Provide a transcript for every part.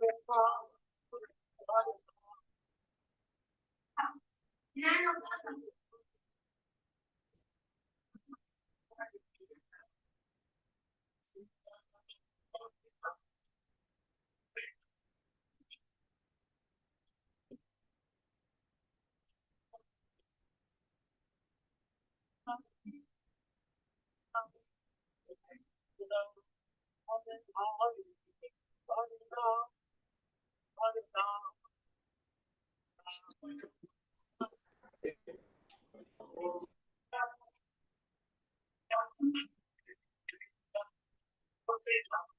all Thank you.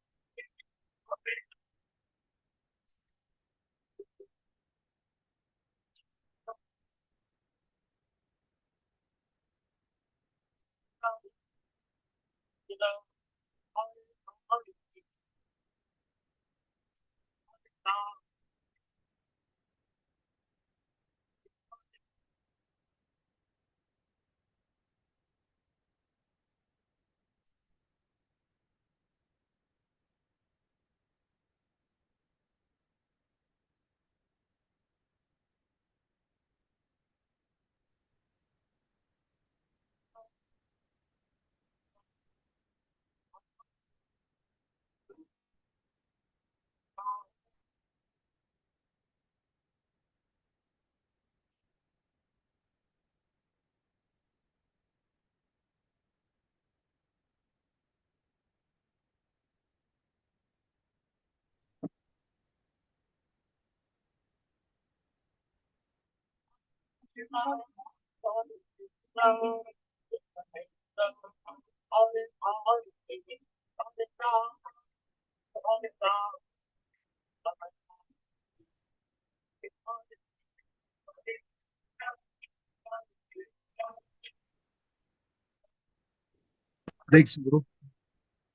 Thanks, bro.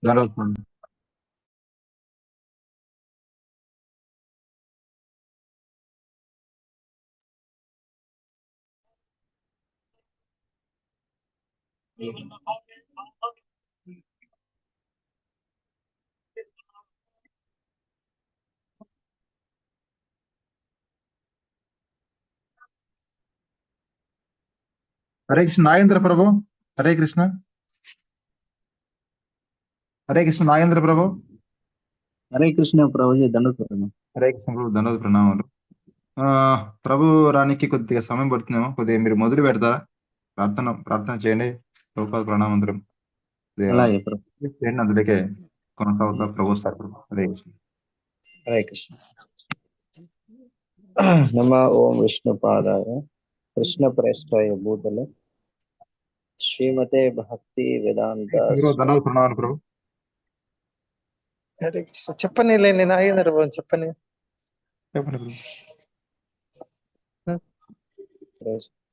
That was fun. Hare Krishna Nagendra ప్రభు. హరే కృష్ణ. హరే కృష్ణ నాగేంద్ర ప్రభు. హరే కృష్ణ ప్రభుజీ దండోత్పన్నం హరే కృష్ణ ప్రభు ధన్యవాద ప్రణామాలు. ఆ, ప్రభు రానికి కొద్దిగా సమయం పడుతుందేమో కొద్దిగా మీరు మొదలు పెడతారా? ప్రార్థన ప్రార్థన చేయండి. ప్రభుపాద ప్రణామంతరం చేయండి. అందులోకే కొనసాగుతా ప్రభు సార్ హరే కృష్ణ హరే కృష్ణ. నమ ఓం విష్ణు పాదాయ. కృష్ణ ప్రేష్టాయ భూతల. శ్రీమతే భక్తి వేదాంత ప్రభు. చెప్పని లేని నాగేంద్ర బాబు చెప్పని. చెప్పండి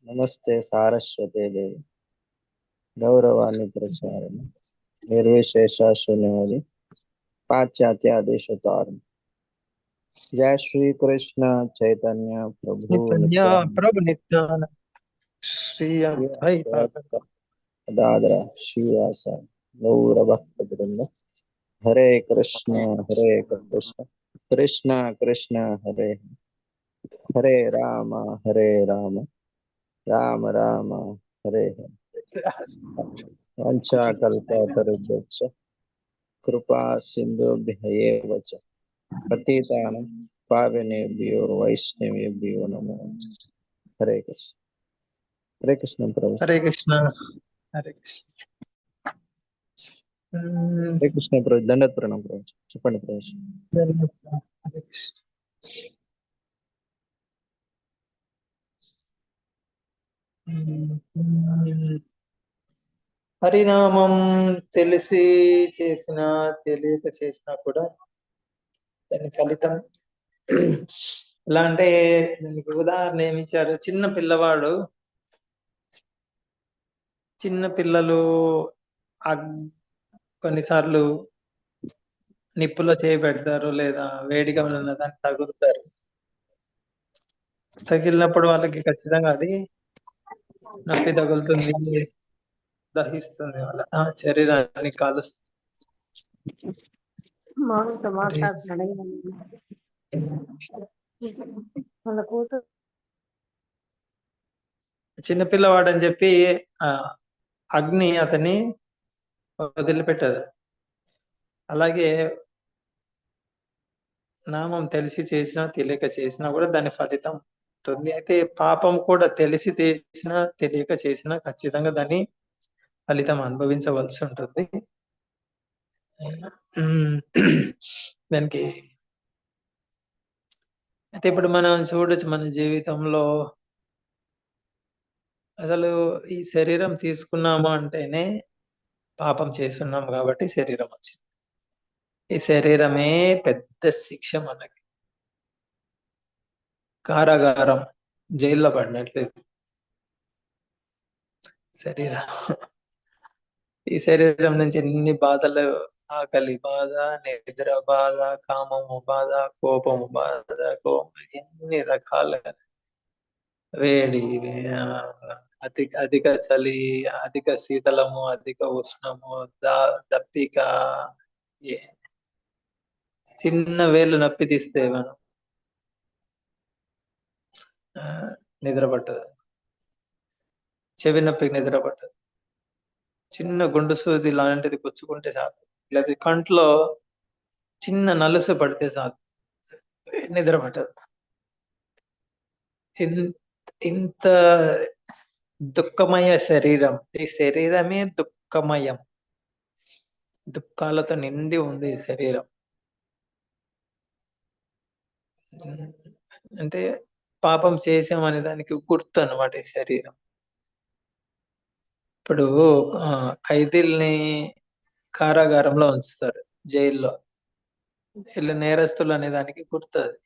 నమస్తే సారస్వతే దేవి గౌరవాన్ని ప్రచారం నిర్విశేష శూన్యవాది పాశ్చాత్య దేశతారం జయ శ్రీ కృష్ణ చైతన్య ప్రభు చైతన్య నిత్యానంద. ప్రభు నిత్యాన శ్రీ అద్వైత దాదర శ్రీవాస గౌర భక్త బృంద హరే కృష్ణ హరే కృష్ణ కృష్ణ కృష్ణ హరే హరే రామ హరే రామ రామ రామ హరే హరే వంచాకల్పతరుభ్యశ్చ కృపా సింధుభ్య చ పతితానం పావనేభ్యో వైష్ణవేభ్యో నమో హరే కృష్ణ హరే కృష్ణ ప్రభు హరే కృష్ణ హరే కృష్ణ ఉమ్, హరే కృష్ణ ప్రభు దండత్ ప్రణం ప్రభు చెప్పండి ప్రభు హరే కృష్ణ ఉమ్, హరినామం తెలిసి చేసిన తెలియక చేసినా కూడా దాని ఫలితం ఎలా అంటే దానికి ఉదాహరణ ఏమి ఇచ్చారు? చిన్న పిల్లవాడు చిన్న పిల్లలు కొన్నిసార్లు నిప్పులో చేయబెడతారు లేదా వేడిగా ఉన్న దాన్ని తగులుతారు. తగిలినప్పుడు వాళ్ళకి ఖచ్చితంగా అది నొప్పి తగులుతుంది. దహిస్తుంది వాళ్ళ. శరీరాన్ని కాలుస్తుంది మామూలుగా మాట్లాడుతున్నాడు వాళ్ళ కూతురు చిన్నపిల్లవాడు అని చెప్పి అగ్ని అతన్ని వదిలిపెట్టదు. అలాగే నామం తెలిసి చేసినా తెలియక చేసినా కూడా దాని ఫలితం ఉంటుంది అయితే పాపం కూడా తెలిసి చేసినా తెలియక చేసినా ఖచ్చితంగా దాన్ని ఫలితం అనుభవించవలసి ఉంటుంది. దానికి అయితే ఇప్పుడు మనం చూడొచ్చు మన జీవితంలో అసలు ఈ శరీరం తీసుకున్నాము అంటేనే పాపం చేస్తున్నాం కాబట్టి శరీరం వచ్చింది. ఈ శరీరమే పెద్ద శిక్ష మనకి. కారాగారం జైల్లో పడినట్లేదు శరీరం. ఈ శరీరం నుంచి ఎన్ని బాధలు? ఆకలి బాధ నిద్ర బాధ కామము బాధ కోపము బాధ కోపం ఎన్ని రకాల వేడి అధిక అధిక చలి అధిక శీతలము అధిక ఉష్ణము దా దప్పిక ఏ- చిన్న వేలు నప్పి తీస్తే మనం నిద్ర పట్టదు చెవి నొప్పికి నిద్ర పట్టదు చిన్న గుండు సూది లాంటిది గుచ్చుకుంటే చాలు. లేదా కంట్లో చిన్న నలుసు పడితే చాలు. నిద్ర పట్టదు ఇంత దుఃఖమయ శరీరం. ఈ శరీరమే దుఃఖమయం. దుఃఖాలతో నిండి ఉంది ఈ శరీరం. అంటే పాపం చేసాం అనే దానికి గుర్తు అనమాట ఈ శరీరం. ఇప్పుడు ఖైదీల్ని కారాగారంలో ఉంచుతారు జైల్లో. వీళ్ళు నేరస్తులు అనే దానికి గుర్తు అది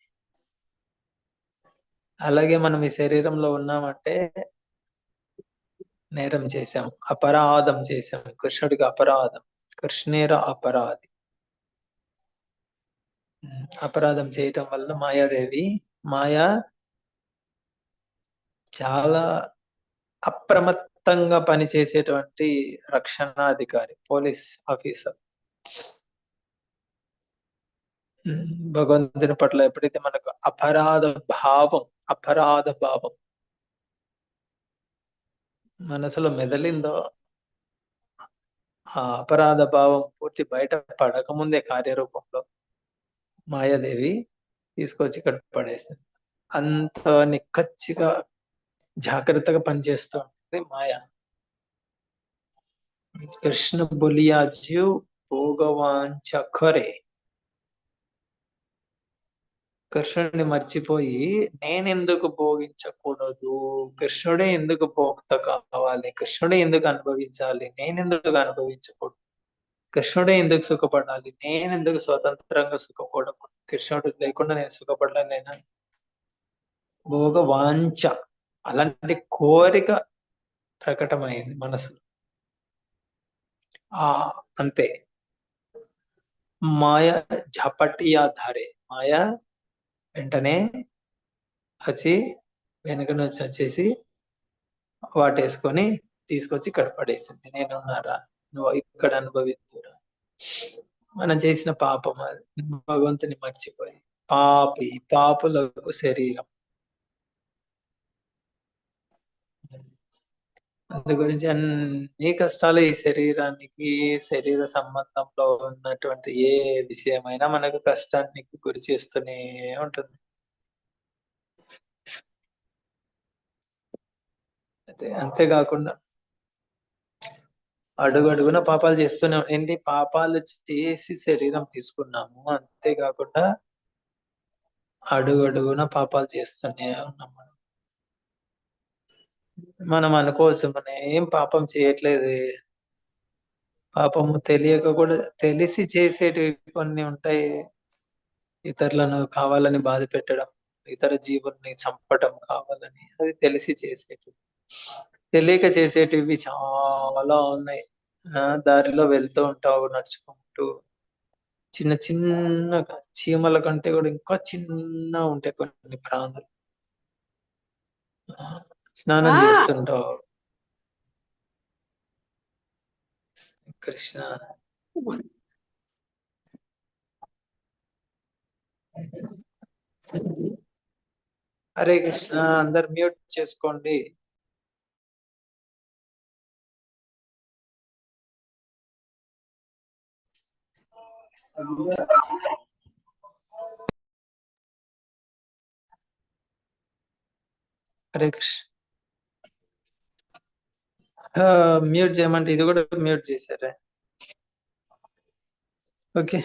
అలాగే మనం ఈ శరీరంలో ఉన్నామంటే నేరం చేశాం అపరాధం చేశాం కృష్ణుడికి అపరాధం కృష్ణేర అపరాధి. అపరాధం చేయటం వల్ల మాయాదేవి మాయా చాలా అప్రమత్తంగా పనిచేసేటువంటి రక్షణాధికారి పోలీస్ ఆఫీసర్. భగవంతుని పట్ల ఎప్పుడైతే మనకు అపరాధ భావం అపరాధ భావం మనసులో మెదలిందో ఆ అపరాధ భావం పూర్తి బయట పడకముందే కార్యరూపంలో మాయాదేవి తీసుకొచ్చి ఇక్కడ పడేసింది. అంత నిక్కచ్చిగా జాగ్రత్తగా పనిచేస్తూ ఉంటుంది మాయ. కృష్ణ బొలియాజ్యు భోగవాంచ ఖరే కృష్ణుడిని మర్చిపోయి నేనెందుకు భోగించకూడదు? కృష్ణుడే ఎందుకు భోక్త కావాలి? కృష్ణుడే ఎందుకు అనుభవించాలి? నేనెందుకు అనుభవించకూడదు? కృష్ణుడే ఎందుకు సుఖపడాలి? నేనెందుకు స్వతంత్రంగా సుఖపడకూడదు? కృష్ణుడు లేకుండా నేను సుఖపడలేనా? భోగ వాంఛ అలాంటి కోరిక ప్రకటమైంది మనసులో ఆ అంతే. మాయ ఝపటియా ధారే మాయ వెంటనే వచ్చి వెనుక నుంచి వచ్చేసి వాటేసుకొని తీసుకొచ్చి ఇక్కడ పడేసింది. నేను ఉన్నారా? నువ్వు ఇక్కడ అనుభవిద్దురా మనం చేసిన పాపం అది. భగవంతుని మర్చిపోయి. పాపి పాపులకు శరీరం. అందు గురించి అన్ని కష్టాలు ఈ శరీరానికి శరీర సంబంధంలో ఉన్నటువంటి ఏ విషయమైనా మనకు కష్టానికి గురి చేస్తూనే ఉంటుంది. అయితే అంతేకాకుండా అడుగు అడుగున పాపాలు చేస్తూనే ఉం- ఎన్ని పాపాలు చేసి శరీరం తీసుకున్నాము అంతేకాకుండా అడుగడుగున పాపాలు చేస్తూనే ఉన్నాం మనం అనుకోవచ్చు మనం ఏం పాపం చేయట్లేదు. పాపము తెలియక కూడా తెలిసి చేసేటివి కొన్ని ఉంటాయి. ఇతరులను కావాలని బాధ పెట్టడం ఇతర జీవుల్ని చంపడం కావాలని అది తెలిసి చేసేటివి. తెలియక చేసేటివి చాలా ఉన్నాయి. దారిలో వెళ్తూ ఉంటావు నడుచుకుంటూ. చిన్న చిన్న చీమల కంటే కూడా ఇంకా చిన్న ఉంటాయి కొన్ని ప్రాణులు. స్నానం. చేస్తుంటావు. కృష్ణ. హరే కృష్ణ అందరు మ్యూట్ చేసుకోండి. హరే కృష్ణ. మ్యూట్ చేయమంటే ఇది కూడా మ్యూట్ చేశారే. ఓకే.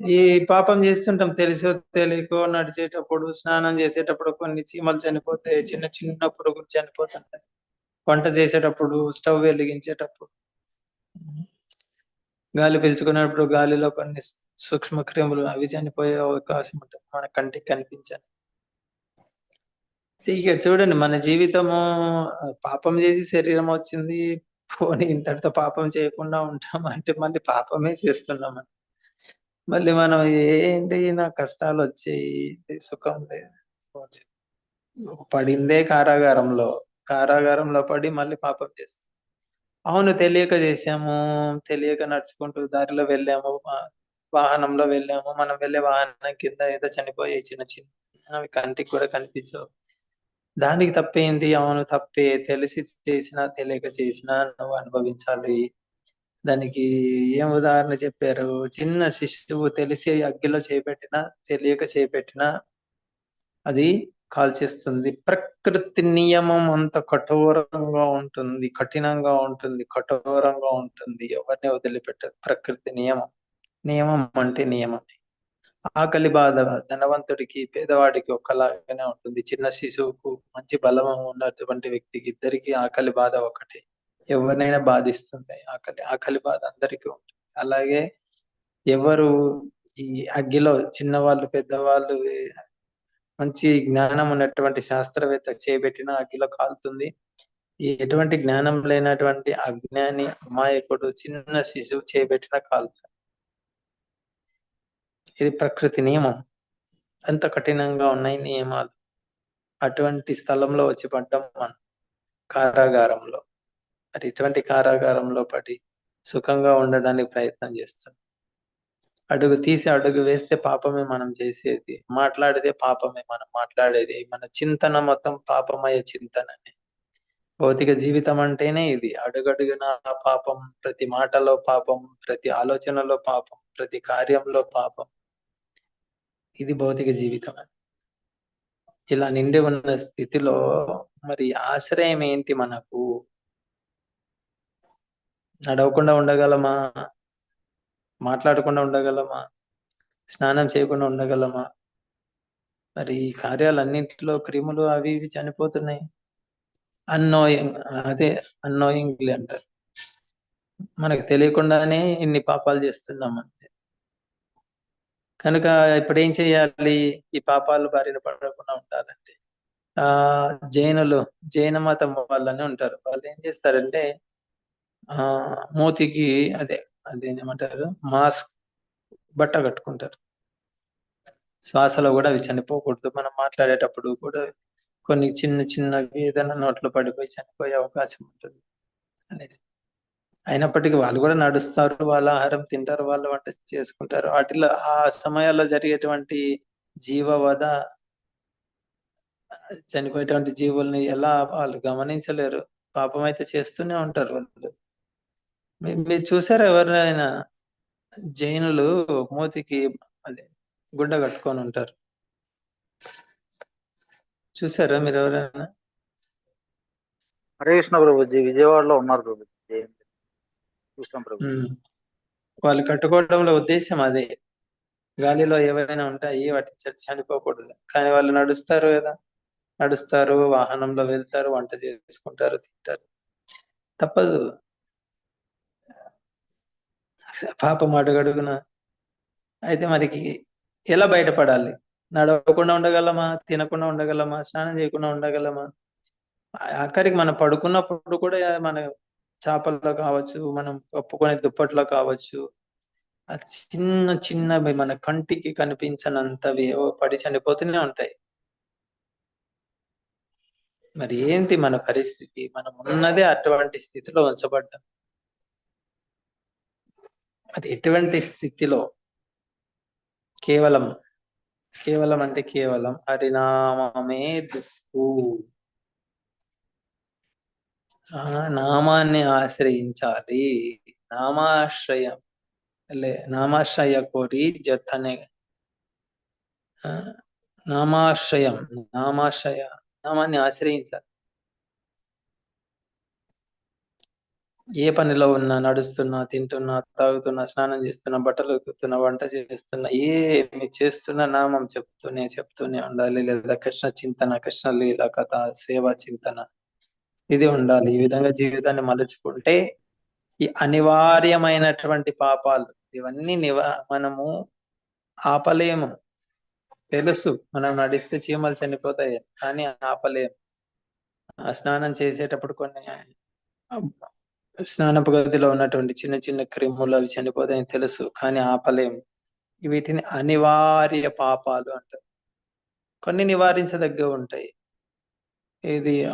ఈ పాపం చేస్తుంటాం తెలుసో తెలియకో నడిచేటప్పుడు స్నానం చేసేటప్పుడు కొన్ని చీమలు చనిపోతాయి చిన్న చిన్న పురుగులు చనిపోతుంటాయి. వంట చేసేటప్పుడు స్టవ్ వెలిగించేటప్పుడు. గాలి పీల్చుకునేటప్పుడు గాలిలో కొన్ని సూక్ష్మ క్రిములు అవి చనిపోయే అవకాశం ఉంటుంది. మన కంటికి కనిపించాలి ఇక చూడండి మన జీవితము పాపం చేసి శరీరం వచ్చింది పోనీ ఇంతటితో పాపం చేయకుండా ఉంటాం అంటే మళ్ళీ పాపమే చేస్తున్నాం మళ్ళీ మనం ఏంటి నా కష్టాలు వచ్చాయి సుఖం లేదు పడిందే కారాగారంలో కారాగారంలో పడి మళ్ళీ పాపం చేస్తాం. అవును తెలియక చేసాము తెలియక నడుచుకుంటూ దారిలో వెళ్ళాము వాహనంలో వెళ్ళాము మనం వెళ్ళే వాహనం కింద ఏదో చనిపోయే చిన్న చిన్న అవి కంటికి కూడా కనిపించవు. దానికి తప్పేంటి? అవును తప్పే. తెలిసి చేసినా తెలియక చేసినా నువ్వు అనుభవించాలి. దానికి ఏం ఉదాహరణ చెప్పారు? చిన్న శిశువు తెలిసి అగ్గిలో చేపెట్టినా తెలియక చేపెట్టినా అది కాల్చేస్తుంది ప్రకృతి నియమం అంత కఠోరంగా ఉంటుంది కఠినంగా ఉంటుంది కఠోరంగా ఉంటుంది. ఎవరిని వదిలిపెట్టదు? ప్రకృతి నియమం. నియమం అంటే నియమం. ఆకలి బాధ ధనవంతుడికి పేదవాడికి ఒక్కలాగానే ఉంటుంది. చిన్న శిశువుకు మంచి బలం ఉన్నటువంటి వ్యక్తికి ఇద్దరికి ఆకలి బాధ ఒకటి. ఎవరినైనా బాధిస్తుంది. ఆకలి ఆకలి బాధ అందరికీ ఉంటుంది. అలాగే ఎవరు ఈ అగ్గిలో చిన్నవాళ్ళు పెద్దవాళ్ళు మంచి జ్ఞానం ఉన్నటువంటి శాస్త్రవేత్త చేపెట్టిన అగ్గిలో కాలుతుంది. ఎటువంటి జ్ఞానం లేనటువంటి అజ్ఞాని అమాయకుడు చిన్న శిశువు చేపెట్టిన కాలుతుంది. ఇది ప్రకృతి నియమం. ఎంత కఠినంగా ఉన్నాయి నియమాలు. అటువంటి స్థలంలో వచ్చి పడ్డం మనం. కారాగారంలో. మరి ఇటువంటి కారాగారంలో పడి సుఖంగా ఉండడానికి ప్రయత్నం చేస్తాం. అడుగు తీసి అడుగు వేస్తే పాపమే మనం చేసేది. మాట్లాడితే పాపమే మనం మాట్లాడేది. మన చింతన మొత్తం పాపమయ చింతననే. భౌతిక జీవితం అంటేనే ఇది. అడుగడుగున పాపం ప్రతి మాటలో పాపం ప్రతి ఆలోచనలో పాపం ప్రతి కార్యంలో పాపం. ఇది భౌతిక జీవితం. ఇలా నిండి ఉన్న స్థితిలో మరి ఆశ్రయం ఏంటి మనకు? నడవకుండా ఉండగలమా? మాట్లాడకుండా ఉండగలమా? స్నానం చేయకుండా ఉండగలమా? మరి ఈ కార్యాలన్నింటిలో క్రిములు అవి ఇవి చనిపోతున్నాయి. అన్నోయింగ్ అదే అన్నోయింగ్లీ అంటారు. మనకు తెలియకుండానే ఇన్ని పాపాలు చేస్తున్నాం అంతే. కనుక ఇప్పుడు ఏం చేయాలి? ఈ పాపాలు బారిన పడకుండా ఉండాలంటే. ఆ జైనులు జైన మతం వాళ్ళని ఉంటారు. వాళ్ళు ఏం చేస్తారంటే ఆ మూతికి అదే అదేమంటారు మాస్క్ బట్ట కట్టుకుంటారు. శ్వాసలో కూడా అవి చనిపోకూడదు. మనం మాట్లాడేటప్పుడు కూడా కొన్ని చిన్న చిన్న ఏదైనా నోట్లో పడిపోయి చనిపోయే అవకాశం ఉంటుంది. అనేసి. అయినప్పటికీ వాళ్ళు కూడా నడుస్తారు వాళ్ళ ఆహారం తింటారు వాళ్ళు వంట చేసుకుంటారు. వాటిలో ఆ సమయాల్లో జరిగేటువంటి జీవవధ చనిపోయేటువంటి జీవుల్ని ఎలా వాళ్ళు గమనించలేరు. పాపం అయితే చేస్తూనే ఉంటారు వాళ్ళు. మీరు చూసారా ఎవరైనా జైనులు మూతికి అదే గుడ్డ కట్టుకొని ఉంటారు? చూసారా మీరు ఎవరైనా? హరే కృష్ణ ప్రభుజీ విజయవాడలో ఉన్నారు ప్రభుజీ. చూస్తాం ప్రభు. వాళ్ళు కట్టుకోవడంలో ఉద్దేశం అదే. గాలిలో ఏవైనా ఉంటాయి వాటి చనిపోకూడదు. కానీ వాళ్ళు నడుస్తారు కదా. నడుస్తారు వాహనంలో వెళ్తారు వంట చేసుకుంటారు తింటారు. తప్పదు. పాపం అడుగడుగున అయితే మనకి ఎలా బయటపడాలి? నడవకుండా ఉండగలమా? తినకుండా ఉండగలమా? స్నానం చేయకుండా ఉండగలమా? ఆఖరికి మనం పడుకున్నప్పుడు కూడా మన చేపల్లో కావచ్చు మనం కప్పుకునే దుప్పట్లో కావచ్చు ఆ చిన్న చిన్నవి మన కంటికి కనిపించనంతవి ఏవో పడి చనిపోతూనే ఉంటాయి. మరి ఏంటి మన పరిస్థితి? మనం ఉన్నదే అటువంటి స్థితిలో ఉంచబడ్డాం. మరి ఎటువంటి స్థితిలో? కేవలం కేవలం అంటే కేవలం హరినామే దుఃఖు ఆ నామాన్ని ఆశ్రయించాలి. నామాశ్రయం లే నామాశ్రయ కోరి జతనే. ఆ, నామాశ్రయం నామాశ్రయ నామాన్ని ఆశ్రయించాలి. ఏ పనిలో ఉన్నా నడుస్తున్నా తింటున్నా తాగుతున్నా స్నానం చేస్తున్నా బట్టలు ఉతుకుతున్నా వంట చేస్తున్నా ఏమి చేస్తున్నా నామం చెప్తూనే చెప్తూనే ఉండాలి. లేదా కృష్ణ చింతన కృష్ణ లీల కథ సేవ చింతన. ఇది ఉండాలి. ఈ విధంగా జీవితాన్ని మలుచుకుంటే ఈ అనివార్యమైనటువంటి పాపాలు ఇవన్నీ నివా మనము ఆపలేము. తెలుసు మనం నడిస్తే చీమలు చనిపోతాయి కానీ ఆపలేము. స్నానం చేసేటప్పుడు కొన్ని స్నానపు గదిలో ఉన్నటువంటి చిన్న చిన్న క్రిములు అవి చనిపోతాయని తెలుసు కానీ ఆపలేము. వీటిని అనివార్య పాపాలు అంటారు. కొన్ని నివారించదగ్గ ఉంటాయి. ఇది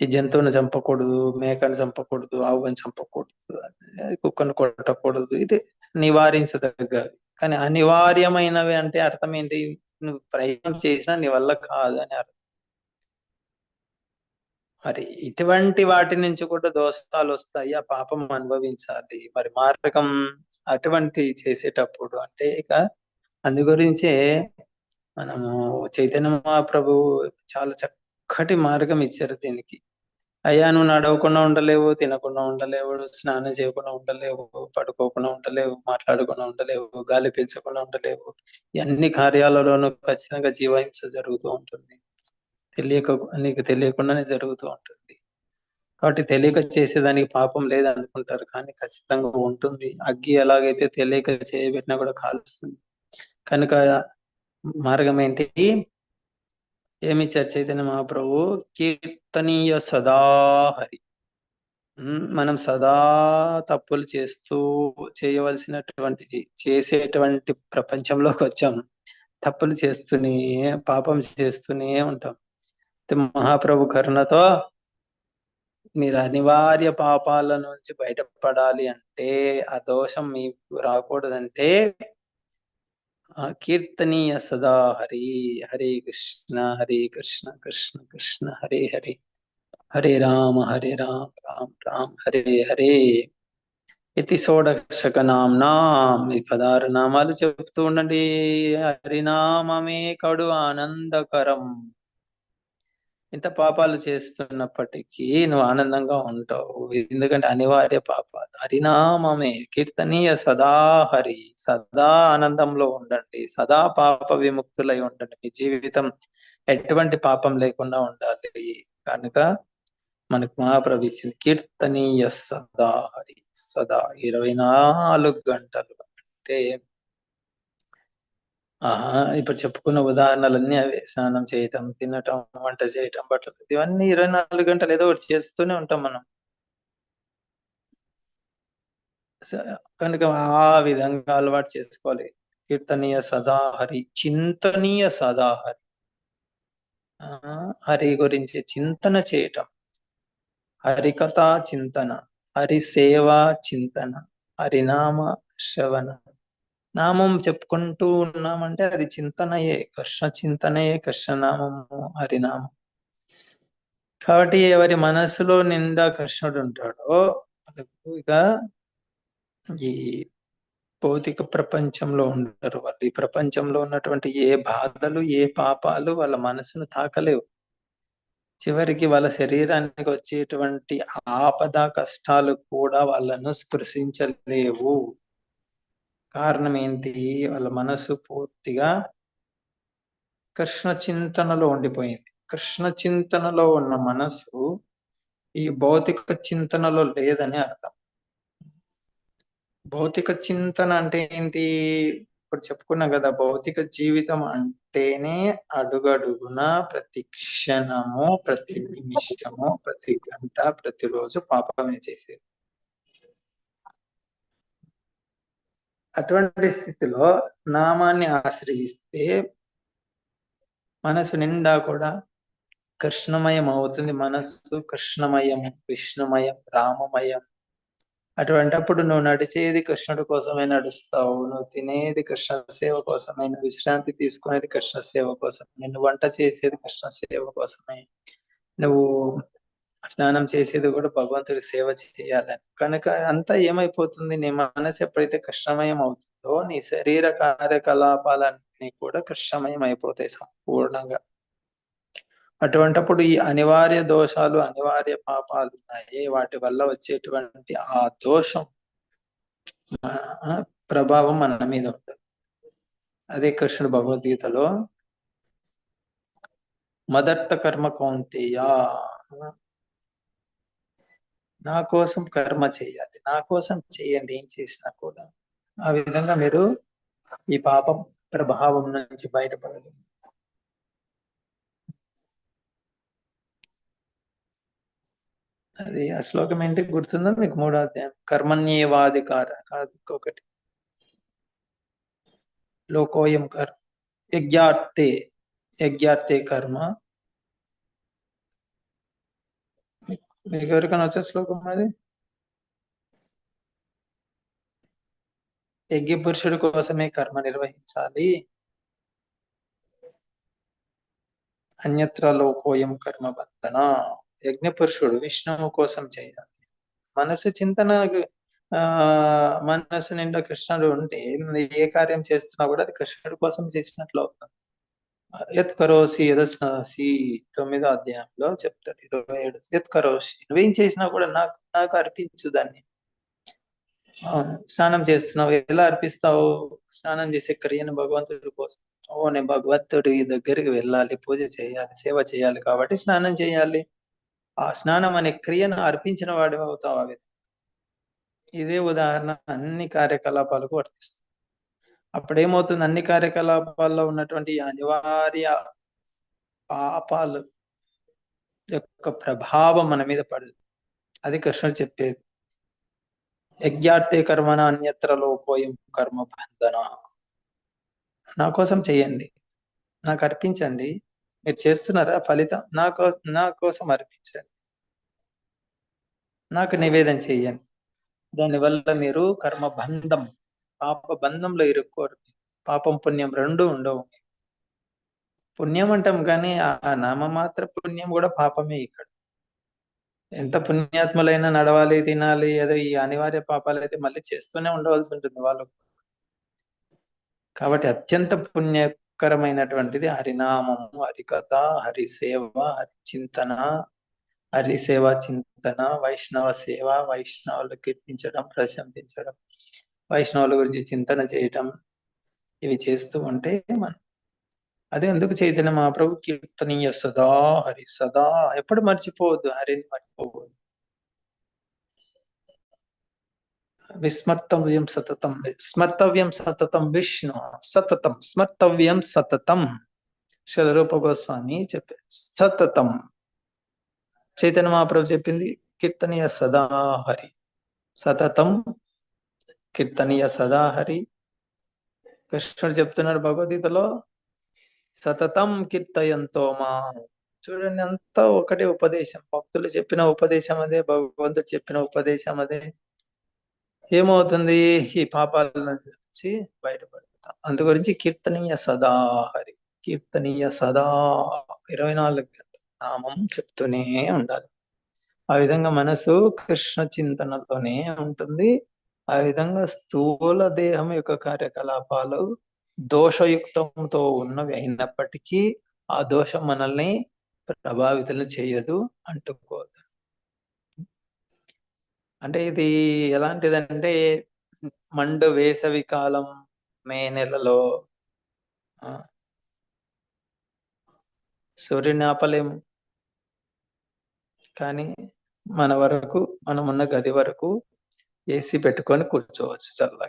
ఈ జంతువుని చంపకూడదు మేకను చంపకూడదు ఆవుని చంపకూడదు కుక్కను కొట్టకూడదు ఇది నివారించదగ్గ కానీ అనివార్యమైనవి అంటే అర్థం ఏంటి? నువ్వు ప్రయత్నం చేసినా నీ వల్ల కాదు అని అర్థం. మరి ఇటువంటి వాటి నుంచి కూడా దోషాలు వస్తాయి. ఆ పాపం అనుభవించాలి. మరి మార్గం అటువంటి చేసేటప్పుడు అంటే ఇక అందు గురించే మనము చైతన్య మహాప్రభు చాలా చక్కటి మార్గం ఇచ్చారు దీనికి. అయ్యా నువ్వు నడవకుండా ఉండలేవు తినకుండా ఉండలేవు స్నానం చేయకుండా ఉండలేవు పడుకోకుండా ఉండలేవు మాట్లాడకుండా ఉండలేవు గాలి పీల్చకుండా ఉండలేవు. అన్ని కార్యాలలోనూ ఖచ్చితంగా జీవహింస జరుగుతూ ఉంటుంది. తెలియక నీకు తెలియకుండానే జరుగుతూ ఉంటుంది. కాబట్టి తెలియక చేసేదానికి పాపం లేదనుకుంటారు కానీ ఖచ్చితంగా ఉంటుంది. అగ్గి ఎలాగైతే తెలియక చేయబెట్టినా కూడా కాలుస్తుంది. కనుక మార్గం ఏంటి? ఏమి చైతన్య మహాప్రభు? కీర్తనీయ సదా హరి మనం సదా తప్పులు చేస్తూ చేయవలసినటువంటిది చేసేటువంటి ప్రపంచంలోకి వచ్చాం. తప్పులు చేస్తూనే పాపం చేస్తూనే ఉంటాం. మహాప్రభు కరుణతో మీరు అనివార్య పాపాల నుంచి బయటపడాలి అంటే ఆ దోషం మీకు రాకూడదంటే కీర్తనీయ సదా హరి హరే కృష్ణ హరే కృష్ణ కృష్ణ కృష్ణ హరే హరే. హరే రామ హరే రామ రామ రామ హరే హరే. ఇది షోడశక నామ్నాం ఈ పదారు నామాలు చెప్తూ ఉండండి. హరినామమే కడు ఆనందకరం. ఇంత పాపాలు చేస్తున్నప్పటికీ నువ్వు ఆనందంగా ఉంటావు. ఎందుకంటే అనివార్య పాపాలు. హరినామమే. కీర్తనీయ సదా హరి సదా ఆనందంలో ఉండండి. సదా పాప విముక్తులై ఉండండి. మీ జీవితం ఎటువంటి పాపం లేకుండా ఉండాలి. కనుక మనకు మహాప్రభు ఇచ్చింది కీర్తనీయ సదా హరి సదా ఇరవై నాలుగు గంటలు అంటే ఇప్పుడు చెప్పుకున్న ఉదాహరణలన్నీ అవే. స్నానం చేయటం తినటం వంట చేయటం బట్టలు ఇవన్నీ ఇరవై నాలుగు గంటలు ఏదో ఒకటి చేస్తూనే ఉంటాం మనం. కనుక ఆ విధంగా అలవాటు చేసుకోవాలి. కీర్తనీయ సదాహరి చింతనీయ సదాహరి. హరి ఆ, హరి గురించి చింతన చేయటం. హరికథ చింతన హరి సేవ చింతన హరినామ శ్రవణ. నామం చెప్పుకుంటూ ఉన్నామంటే అది చింతనయే కృష్ణ చింతనయే కృష్ణనామము హరినామం. కాబట్టి ఎవరి మనసులో నిండా కృష్ణుడు ఉంటాడో వాళ్ళకు ఇక ఈ భౌతిక ప్రపంచంలో ఉంటారు వాళ్ళు ఈ ప్రపంచంలో ఉన్నటువంటి ఏ బాధలు ఏ పాపాలు వాళ్ళ మనసును తాకలేవు. చివరికి వాళ్ళ శరీరానికి వచ్చేటువంటి ఆపద కష్టాలు కూడా వాళ్ళను స్పృశించలేవు. కారణం ఏంటి వాళ్ళ మనసు పూర్తిగా కృష్ణ చింతనలో ఉండిపోయింది. కృష్ణ చింతనలో ఉన్న మనసు ఈ భౌతిక చింతనలో లేదని అర్థం. భౌతిక చింతన అంటే ఏంటి? ఇప్పుడు చెప్పుకున్నాం కదా భౌతిక జీవితం అంటేనే అడుగడుగున ప్రతి క్షణము ప్రతి నిమిషము ప్రతి గంట ప్రతిరోజు పాపమే చేసేది. అటువంటి స్థితిలో నామాన్ని ఆశ్రయిస్తే మనసు నిండా కూడా కృష్ణమయం అవుతుంది. మనస్సు కృష్ణమయం విష్ణుమయం రామమయం. అటువంటప్పుడు నువ్వు నడిచేది కృష్ణుడి కోసమే నడుస్తావు. నువ్వు తినేది కృష్ణ సేవ కోసమే నువ్వు విశ్రాంతి తీసుకునేది కృష్ణ సేవ కోసమే నువ్వు వంట చేసేది కృష్ణ సేవ కోసమే. నువ్వు స్నానం చేసేది కూడా భగవంతుడి సేవ చేయాలని కనుక అంతా ఏమైపోతుంది? నీ మనసు ఎప్పుడైతే కృష్ణమయం అవుతుందో నీ శరీర కార్యకలాపాలన్నీ కూడా కృష్ణమయం అయిపోతాయి సంపూర్ణంగా. అటువంటప్పుడు ఈ అనివార్య దోషాలు అనివార్య పాపాలు ఉన్నాయి. వాటి వల్ల వచ్చేటువంటి ఆ దోషం ప్రభావం మన మీద ఉంటుంది. అదే కృష్ణుడు భగవద్గీతలో మదర్థ కర్మ కౌంతేయ నా కోసం కర్మ చేయాలి. నా కోసం చేయండి. ఏం చేసినా కూడా. ఆ విధంగా మీరు ఈ పాపం ప్రభావం నుంచి బయటపడదు. అది ఆ శ్లోకం ఏంటి? గుర్తుందా మీకు మూడో అధ్యాయం? కర్మణ్యేవాధికార కాదు ఇంకొకటి. లోకోయం కర్మ యజ్ఞార్థే యజ్ఞార్థే కర్మ. మీకు ఎవరికైనా వచ్చే శ్లోకం అది యజ్ఞ పురుషుడి కోసమే కర్మ నిర్వహించాలి అన్యత్ర లోకోయం కర్మ బంధన యజ్ఞ పురుషుడు విష్ణువు కోసం చేయాలి మనసు చింతన ఆ మనసు నిండా కృష్ణుడు ఉంటే ఏ కార్యం చేస్తున్నా కూడా అది కృష్ణుడి కోసం చేసినట్లు అవుతుంది యత్ కరోసి యదస్నాసి తొమ్మిదో అధ్యాయంలో చెప్తాడు. ఇరవై ఏడు. యత్ కరోసి. నువ్వేం చేసినా కూడా నాకు నాకు అర్పించు దాన్ని. అవును స్నానం చేస్తున్నావు. ఎలా అర్పిస్తావు? స్నానం చేసే క్రియను భగవంతుడి కోసం. ఓ నేను భగవంతుడి దగ్గరికి వెళ్ళాలి. పూజ చేయాలి సేవ చేయాలి కాబట్టి స్నానం చేయాలి. ఆ స్నానం అనే క్రియను అర్పించిన వాడి అవుతావు అవి ఇదే ఉదాహరణ అన్ని కార్యకలాపాలకు వర్తిస్తుంది. అప్పుడు ఏమవుతుంది అన్ని కార్యకలాపాల్లో ఉన్నటువంటి అనివార్య పాపాలు యొక్క ప్రభావం మన మీద పడదు. అది కృష్ణుడు చెప్పేది. యజ్ఞార్థే కర్మన అన్యత్ర లోకోయం కర్మ బంధన. నా కోసం చేయండి నాకు అర్పించండి. మీరు చేస్తున్నారా ఫలితం? నా కో నా కోసం అర్పించండి. నాకు నివేదన చేయండి దానివల్ల మీరు కర్మ బంధం పాప బంధంలో ఇరుక్కోరు. పాపం పుణ్యం రెండు ఉండవు. పుణ్యం అంటాం కానీ ఆ నామమాత్ర పుణ్యం కూడా పాపమే ఇక్కడ. ఎంత పుణ్యాత్ములైనా నడవాలి తినాలి ఏదో ఈ అనివార్య పాపాలు అయితే మళ్ళీ చేస్తూనే ఉండవలసి ఉంటుంది వాళ్ళు. కాబట్టి అత్యంత పుణ్యకరమైనటువంటిది హరినామము హరికథ హరిసేవ హరి చింతన హరిసేవ చింతన వైష్ణవ సేవ వైష్ణవులు కీర్తించడం ప్రశంసించడం. వైష్ణవుల గురించి చింతన చేయటం ఇవి చేస్తూ ఉంటే మనం అదే ఎందుకు చైతన్య మహాప్రభు కీర్తనీయ సదా హరి సదా. ఎప్పుడు మర్చిపోవద్దు హరిని మర్చిపోవద్దు. విస్మర్తవ్యం సతతం స్మర్తవ్యం సతతం విష్ణు సతతం స్మర్తవ్యం సతతం. శరూప గోస్వామి చెప్పారు సతతం. చైతన్య మహాప్రభు చెప్పింది కీర్తనీయ సదా హరి సతతం కీర్తనీయ సదాహరి. కృష్ణుడు చెప్తున్నాడు భగవద్గీతలో సతతం కీర్తయంతో మా చూడండి అంతా ఒకటే ఉపదేశం. భక్తులు చెప్పిన ఉపదేశం అదే భగవంతుడు చెప్పిన ఉపదేశం అదే. ఏమవుతుంది? ఈ పాపాల నుంచి బయటపడతాం. అందు గురించి కీర్తనీయ సదాహరి కీర్తనీయ సదా ఇరవై నాలుగు గంటల నామం చెప్తూనే ఉండాలి. ఆ విధంగా మనసు కృష్ణ చింతనలోనే ఉంటుంది. ఆ విధంగా స్థూల దేహం యొక్క కార్యకలాపాలు దోషయుక్తంతో ఉన్నవి అయినప్పటికీ ఆ దోషం మనల్ని ప్రభావితులు చేయదు అంటుకోదు. అంటే ఇది ఎలాంటిదంటే మండు వేసవి కాలం మే నెలలో సూర్యుని ఆపలేము కానీ మన వరకు మనం ఉన్న గది వరకు ఏసీ పెట్టుకొని కూర్చోవచ్చు చల్లగా.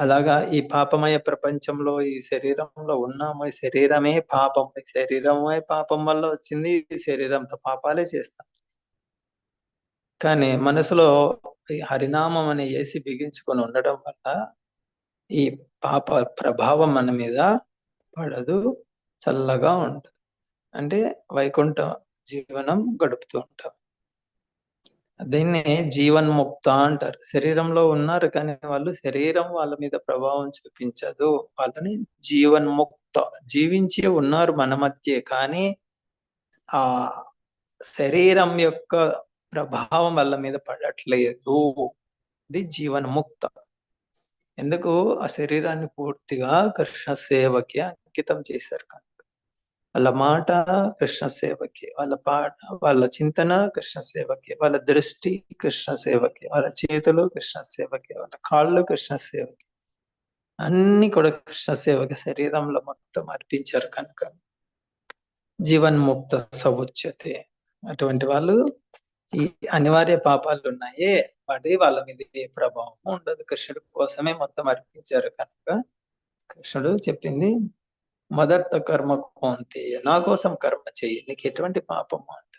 అలాగా ఈ పాపమయ ప్రపంచంలో ఈ శరీరంలో ఉన్నాము. ఈ శరీరమే పాపం. ఈ శరీరమే పాపం వల్ల వచ్చింది. ఈ శరీరంతో పాపాలే చేస్తాం. కానీ మనసులో ఈ హరినామం అనే ఏసి బిగించుకొని ఉండడం వల్ల ఈ పాప ప్రభావం మన మీద పడదు. చల్లగా ఉంటుంది. అంటే వైకుంఠ జీవనం గడుపుతూ ఉంటాం. దీన్ని జీవన్ముక్త అంటారు. శరీరంలో ఉన్నారు కానీ వాళ్ళు శరీరం వాళ్ళ మీద ప్రభావం చూపించదు. వాళ్ళని జీవన్ముక్త జీవించి ఉన్నారు మన మధ్య కానీ ఆ శరీరం యొక్క ప్రభావం వాళ్ళ మీద పడట్లేదు. ఇది జీవన్ముక్త. ఎందుకు? ఆ శరీరాన్ని పూర్తిగా కృష్ణ సేవకి అంకితం చేశారు కానీ వాళ్ళ మాట కృష్ణ సేవకి వాళ్ళ పాట వాళ్ళ చింతన కృష్ణ సేవకి వాళ్ళ దృష్టి కృష్ణ సేవకే వాళ్ళ చేతులు కృష్ణ సేవకి వాళ్ళ కాళ్ళు కృష్ణ సేవకి. అన్ని కూడా కృష్ణ సేవకి శరీరంలో మొత్తం అర్పించారు కనుక. జీవన్ముక్త సముచ్యతే అటువంటి వాళ్ళు ఈ అనివార్య పాపాలు ఉన్నాయే వాటి వాళ్ళ మీద ఏ ప్రభావం ఉండదు. కృష్ణుడి కోసమే మొత్తం అర్పించారు కనుక. కృష్ణుడు చెప్పింది మొదట కర్మ కోంతి నా కోసం కర్మ చెయ్యి నీకు ఎటువంటి పాపము అంట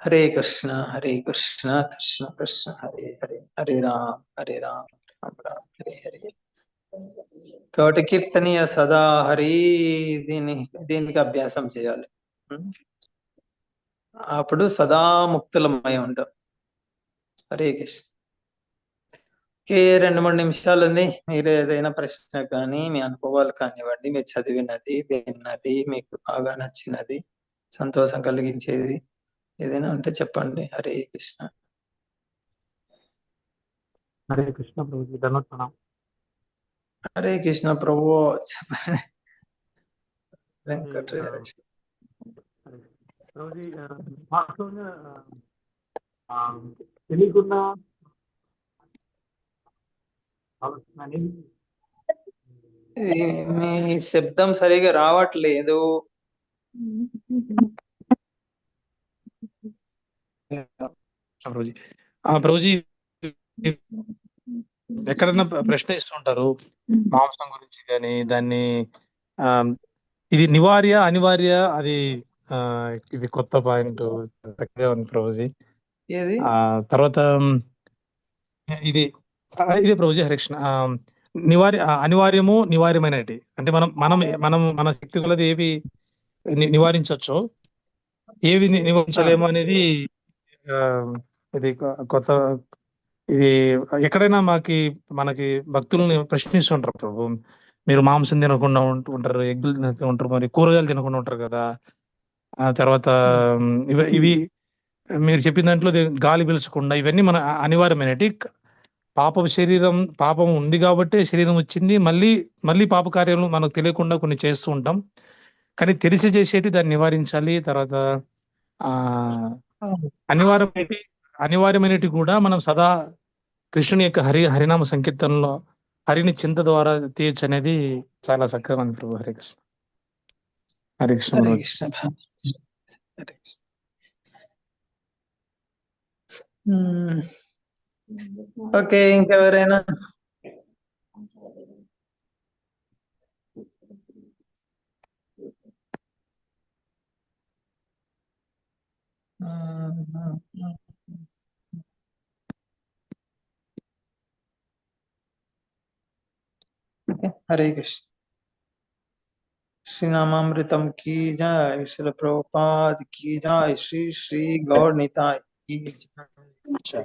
హరే కృష్ణ హరే కృష్ణ కృష్ణ కృష్ణ హరే హరే హరే రామ్ హరే రామ్ రామ్ రామ్ హరే హరే. కాబట్టి కీర్తనీయ సదా హరి దీని దీనికి అభ్యాసం చేయాలి. అప్పుడు సదా ముక్తులమై ఉంటాం హరే కృష్ణ. రెండు మూడు నిమిషాలు ఉంది మీరు ఏదైనా ప్రశ్న కానీ మీ అనుభవాలు కానివ్వండి మీరు చదివినది విన్నది మీకు బాగా నచ్చినది సంతోషం కలిగించేది ఏదైనా ఉంటే చెప్పండి హరే కృష్ణ హరే కృష్ణ ప్రభుజీ ధన్యవాద హరే కృష్ణ ప్రభు చెప్పండి తెలియకుండా మీ శబ్దం సరిగా రావట్లేదు. ప్రభుజీ ఆ, ప్రభుజీ ఎక్కడన్నా ప్ర- ప్రశ్న ఇస్తుంటారు. మాంసం గురించి కానీ దాన్ని ఆ ఇది నివార్య అనివార్య అది ఇది కొత్త పాయింట్. చక్కగా ఉంది ప్రభుజీ ఏది? ఆ తర్వాత ఇది ఇదే ప్రభుజీ హరికృష్ణ. నివార్య అనివార్యము నివార్యమైనటి. అంటే మనం మనం మనం మన శక్తి కొలది ఏవి నివారించవచ్చో ఏవి నివారించలేమో అనేది ఇది కొత్త ఇది ఎక్కడైనా మాకి మనకి భక్తుల్ని ప్రశ్నిస్తుంటారు ప్రభు. మీరు మాంసం తినకుండా ఉంట- ఉంటారు ఎగ్గులు ఉంటారు మరి కూరగాయలు తినకుండా ఉంటారు కదా. ఆ తర్వాత ఇవి ఇవి మీరు చెప్పిన దాంట్లో గాలి పీల్చకుండా ఇవన్నీ మన అనివార్యమైనటి. పాపం శరీరం పాపం ఉంది కాబట్టి శరీరం వచ్చింది. మళ్ళీ మళ్ళీ పాప కార్యాలు మనకు తెలియకుండా కొన్ని చేస్తూ ఉంటాం. కానీ తెలిసి చేసేటి దాన్ని నివారించాలి. తర్వాత ఆ అనివార్యమైనటి అనివార్యమైనటి కూడా మనం సదా కృష్ణుని యొక్క హరి హరినామ సంకీర్తనలో హరిని చింత ద్వారా తీయచ్చు అనేది చాలా చక్కగా ఉంది ప్రభు. Hari Krishna. Hari Krishna. Krishna. Ok, qué bueno. Hare Krishna. Sinamamritam ki jai, Sri Prabhupada ki jai, Sri Sri Gaur Nitai ki jai. Sure.